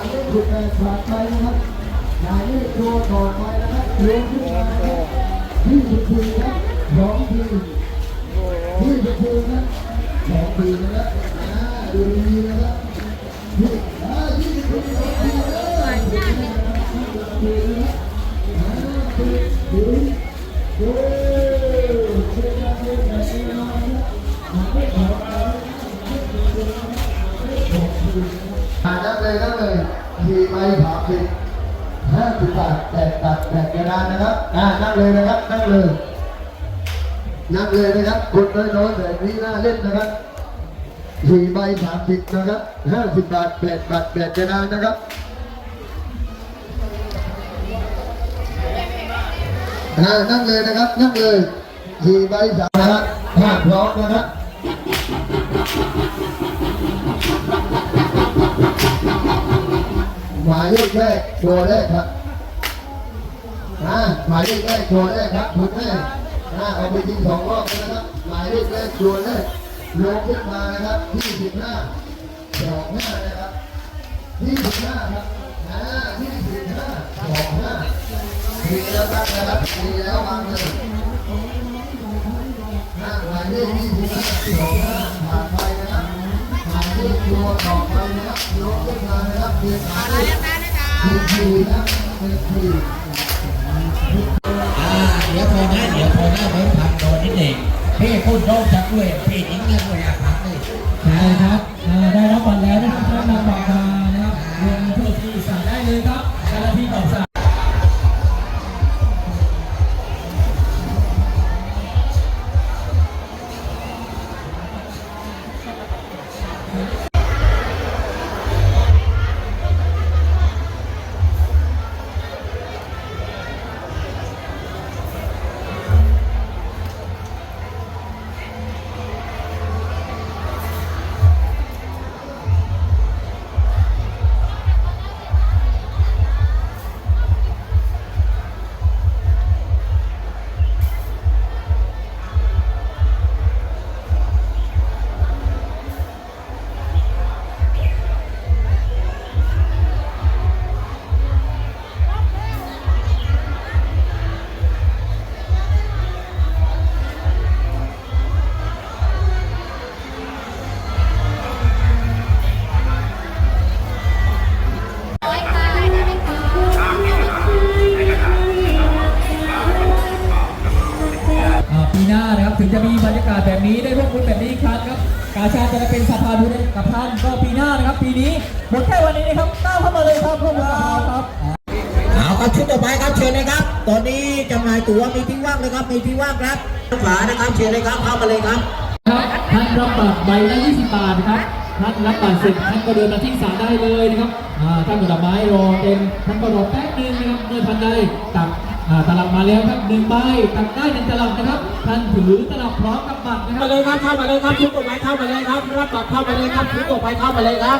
ายเลขถูกแต่ขาดไปนะครับหมายเลขตัวต่อไปนะครับเลี้ยงขึ้นมาครับที่สิบสี่นะสองทีที่สิบสี่นะสองทีนะครับอ่าดูดีนะครับที่อ่าที่สิบสี่สองทีนะดูนะครับอ่าดูดูดเชื่อใจเชื่อใจนะครับหมายเลขสองหมายเลขสองที อานับเลยนับเลยทีไปสามสิบห้าสิบบาทแตกตัดแตกกระดานนะครับอ่านั่งเลยนะครับนั่งเลยนั่งเลยนะครับคนน้อยๆแบบนี้น่าเล่นนะครับสี่ใบสามสิบนะครับห้าสิบบาทแปดบาทแปดกระดานนะครับอ่านั่งเลยนะครับนั่งเลยสี่ใบสามนะครับถ้าพร้อมนะครับ หมายเลขแรกตัวแรกครับอ่าหมายเลขแรกตัวแรกครับคุณแม่อ่าเอาไปยิงสองรอบนะครับ หมายเลขแรกตัวแรกลงขึ้นมานะครับที่สิบห้าสองห้านะครับที่สิบห้าครับอ่าที่สิบห้าสองห้าทีแล้วครับนะครับทีแล้ววางเลยอ่าหมายเลขที่สิบห้าสองห้าผ่านไป เดี๋ยวพอไปนะครับลงขึ้นมานะครับเพียงหมายเลขเป็นเดี๋ยวพอหน้าไว้พักโดนนิดหนึ่งพี่พูดโดนจักด้วยพี่ทิ้งเงี้ยด้วยอาพักเลยใช่ครับ เป็นสะพานบุญให้กับท่านก็ปีหน้านะครับ ปีนี้หมดแค่วันนี้นะครับก้าวเข้ามาเลยครับพวกเราครับเอาครับชุดต่อไปครับเชิญเลยครับ ตอนนี้จำหน่ายตั๋วมีที่ว่างเลยครับมีที่ว่างครับขวานะครับเชิญเลยครับเข้ามาเลยครับครับท่านรับบัตรใบละ20บาทนะครับท่านรับบัตรเสร็จท่านก็เดินมาที่ศาลได้เลยนะครับอ่าท่านดอกไม้รอเต็มท่านก็รอแป๊บนึงนะครับเมื่อท่านได้ตักอ่า ตลับมาแล้วครับหนึ่งใบตักได้หนึ่งตลับนะครับท่านถือตลับพร้อมกับบัตรนะครัมาบเลยครับเข้ามาเลยครับชุดต่อไปเข้ามาเลยครับรับบัตรเข้ามาเลยครับชุดต่อไปเข้ามาเลยครับ